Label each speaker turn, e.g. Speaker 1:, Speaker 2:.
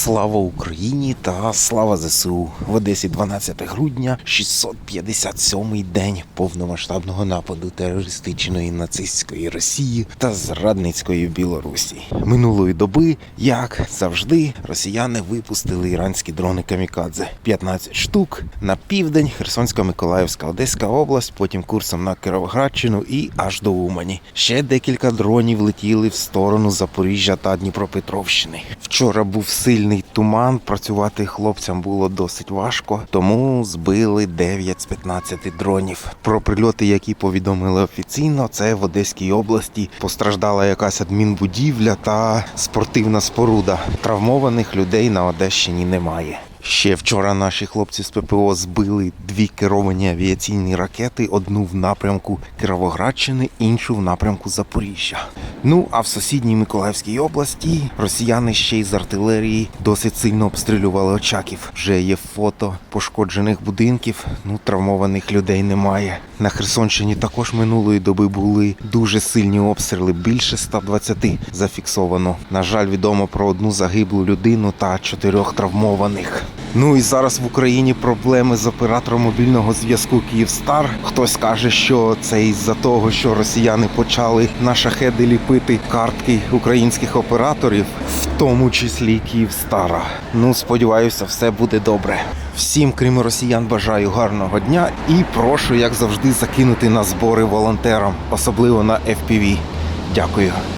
Speaker 1: Слава Україні та слава ЗСУ в Одесі 12 грудня, 657-й день повномасштабного нападу терористичної нацистської Росії та зрадницької Білорусі. Минулої доби, як завжди, росіяни випустили іранські дрони камікадзе 15 штук на південь, Херсонська, Миколаївська, Одеська область, потім курсом на Кіровоградщину і аж до Умані. Ще декілька дронів летіли в сторону Запоріжжя та Дніпропетровщини. Вчора був сильний туман. Працювати хлопцям було досить важко, тому збили 9 з 15 дронів. Про прильоти, які повідомили офіційно, це в Одеській області постраждала якась адмінбудівля та спортивна споруда. Травмованих людей на Одещині немає. Ще вчора наші хлопці з ППО збили дві керовані авіаційні ракети: одну в напрямку Кіровоградщини, іншу в напрямку Запоріжжя. Ну а в сусідній Миколаївській області росіяни ще й з артилерії досить сильно обстрілювали очаків. Вже є фото пошкоджених будинків. Ну травмованих людей немає. На Херсонщині також минулої доби були дуже сильні обстріли. Більше 120 зафіксовано. На жаль, відомо про одну загиблу людину та чотирьох травмованих. Ну і зараз в Україні проблеми з оператором мобільного зв'язку Київстар. Хтось каже, що це із-за того, що росіяни почали на шахеди ліпити картки українських операторів, в тому числі Київстара. Ну, сподіваюся, все буде добре. Всім, крім росіян, бажаю гарного дня і прошу, як завжди, закинути на збори волонтерам, особливо на FPV. Дякую.